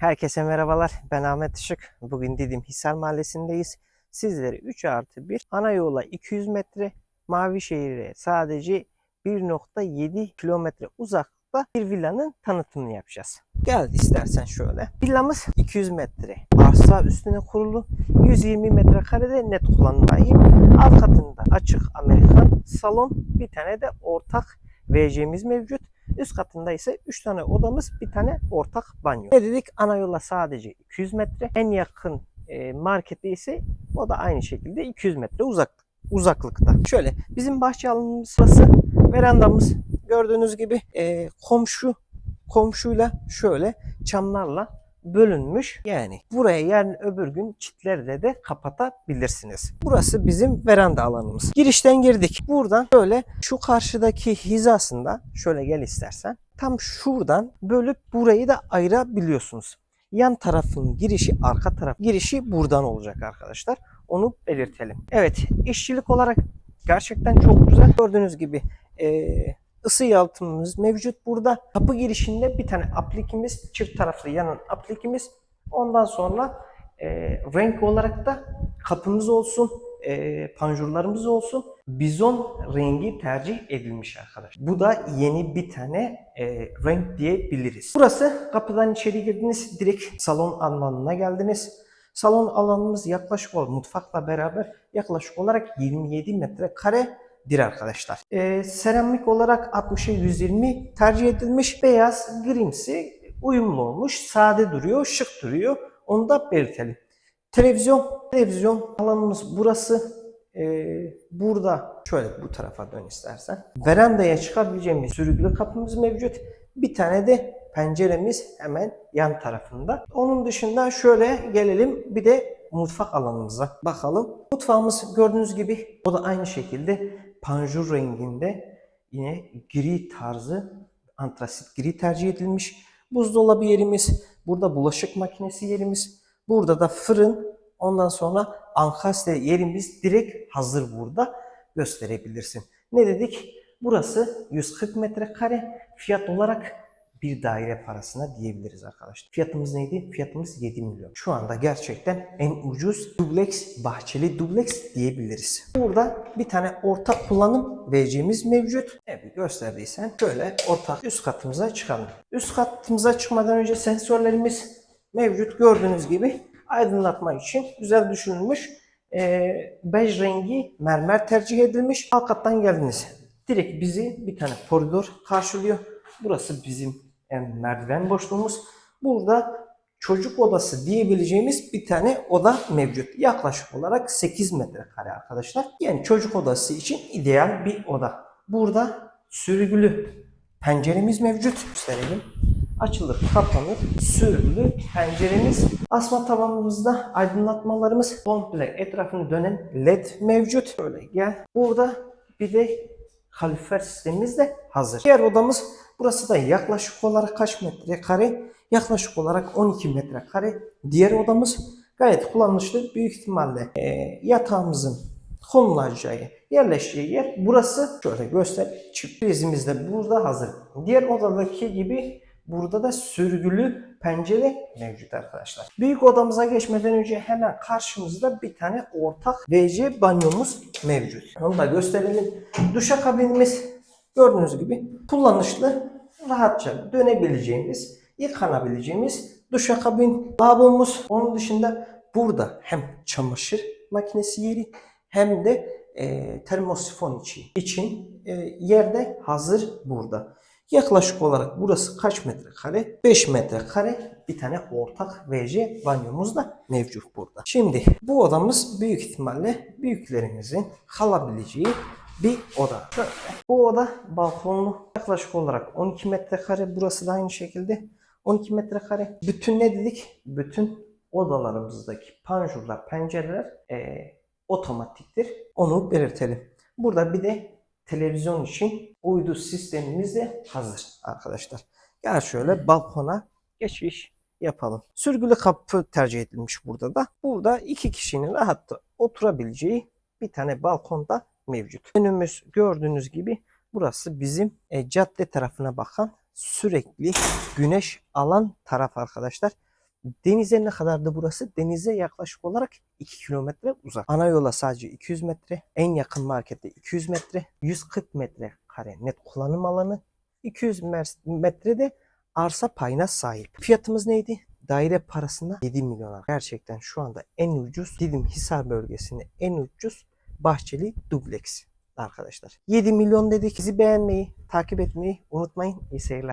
Herkese merhabalar. Ben Ahmet Işık. Bugün Didim Hisar Mahallesi'ndeyiz. Sizlere 3 artı 1 ana yola 200 metre Mavişehir'e sadece 1.7 kilometre uzaklıkta bir villanın tanıtımını yapacağız. Gel istersen şöyle. Villamız 200 metre. Arsa üstüne kurulu. 120 metrekarede net kullanım sahip. Alt katında açık Amerikan salon. Bir tane de ortak WC'miz mevcut. Üst katında ise 3 tane odamız, bir tane ortak banyo. Ne dedik? Ana yola sadece 200 metre. En yakın e, markette ise o da aynı şekilde 200 metre uzak uzaklıkta. Şöyle bizim bahçe alanımız burası. Verandamız gördüğünüz gibi e, komşu komşuyla şöyle çamlarla bölünmüş. Yani buraya yarın öbür gün çitlerle de kapatabilirsiniz. Burası bizim veranda alanımız. Girişten girdik. Buradan şöyle şu karşıdaki hizasında şöyle gel istersen. Tam şuradan bölüp burayı da ayırabiliyorsunuz. Yan tarafın girişi, arka taraf girişi buradan olacak arkadaşlar. Onu belirtelim. Evet, işçilik olarak gerçekten çok güzel. Gördüğünüz gibi eee ısı yalıtımımız mevcut burada. Kapı girişinde bir tane aplikimiz, çift taraflı yanan aplikimiz. Ondan sonra e, renk olarak da kapımız olsun, e, panjurlarımız olsun. Bizon rengi tercih edilmiş arkadaşlar. Bu da yeni bir tane e, renk diyebiliriz. Burası kapıdan içeri girdiniz, direkt salon alanına geldiniz. Salon alanımız yaklaşık olarak mutfakla beraber yaklaşık olarak 27 metrekare dir arkadaşlar. Ee, seramik olarak 60'a 120 tercih edilmiş. Beyaz grimsi uyumlu olmuş. Sade duruyor, şık duruyor. Onu da belirtelim. Televizyon, televizyon alanımız burası. Ee, burada şöyle bu tarafa dön istersen. Verandaya çıkabileceğimiz sürgülü kapımız mevcut. Bir tane de penceremiz hemen yan tarafında. Onun dışında şöyle gelelim bir de mutfak alanımıza bakalım. Mutfağımız gördüğünüz gibi o da aynı şekilde panjur renginde yine gri tarzı antrasit gri tercih edilmiş. Buzdolabı yerimiz, burada bulaşık makinesi yerimiz, burada da fırın, ondan sonra ankastre yerimiz direkt hazır burada gösterebilirsin. Ne dedik? Burası 140 metrekare fiyat olarak bir daire parasına diyebiliriz arkadaşlar. Fiyatımız neydi? Fiyatımız 7 milyon. Şu anda gerçekten en ucuz dubleks, bahçeli dubleks diyebiliriz. Burada bir tane ortak kullanım VC'miz mevcut. Evet gösterdiysen şöyle ortak üst katımıza çıkalım. Üst katımıza çıkmadan önce sensörlerimiz mevcut. Gördüğünüz gibi aydınlatma için güzel düşünülmüş. Ee, bej rengi mermer tercih edilmiş. Alt kattan geldiniz. Direkt bizi bir tane koridor karşılıyor. Burası bizim yani merdiven boşluğumuz. Burada çocuk odası diyebileceğimiz bir tane oda mevcut. Yaklaşık olarak 8 metrekare arkadaşlar. Yani çocuk odası için ideal bir oda. Burada sürgülü penceremiz mevcut. Gösterelim. Açılır, kapanır, sürgülü penceremiz. Asma tavanımızda aydınlatmalarımız komple etrafını dönen led mevcut. Şöyle gel. Burada bir de kalifer sistemimiz de hazır. Diğer odamız burası da yaklaşık olarak kaç metrekare? Yaklaşık olarak 12 metrekare. Diğer odamız gayet kullanışlı. Büyük ihtimalle e, yatağımızın konulacağı, yerleşeceği yer burası. Şöyle göster. Çift prizimiz de burada hazır. Diğer odadaki gibi burada da sürgülü pencere mevcut arkadaşlar. Büyük odamıza geçmeden önce hemen karşımızda bir tane ortak WC banyomuz mevcut. Onu da gösterelim. Duşakabinimiz gördüğünüz gibi kullanışlı, rahatça dönebileceğimiz, yıkanabileceğimiz duşakabin lavabomuz. Onun dışında burada hem çamaşır makinesi yeri hem de e, termosifon için, için e, yerde hazır burada. Yaklaşık olarak burası kaç metrekare? 5 metrekare bir tane ortak WC banyomuz da mevcut burada. Şimdi bu odamız büyük ihtimalle büyüklerimizin kalabileceği bir oda. Bu oda balkonlu yaklaşık olarak 12 metrekare. Burası da aynı şekilde 12 metrekare. Bütün ne dedik? Bütün odalarımızdaki panjurlar, pencereler e, otomatiktir. Onu belirtelim. Burada bir de televizyon için uydu sistemimiz de hazır arkadaşlar. Gel şöyle balkona geçiş yapalım. Sürgülü kapı tercih edilmiş burada da. Burada iki kişinin rahatça oturabileceği bir tane balkonda mevcut. Önümüz gördüğünüz gibi burası bizim e, cadde tarafına bakan sürekli güneş alan taraf arkadaşlar. Denize ne kadardı burası? Denize yaklaşık olarak 2 kilometre uzak. Ana yola sadece 200 metre. En yakın markette 200 metre. 140 metre kare net kullanım alanı. 200 mer- metrede arsa payına sahip. Fiyatımız neydi? Daire parasına 7 milyon. Gerçekten şu anda en ucuz Didim Hisar bölgesinde en ucuz bahçeli dubleks arkadaşlar. 7 milyon dedik. Bizi beğenmeyi, takip etmeyi unutmayın. İyi seyirler.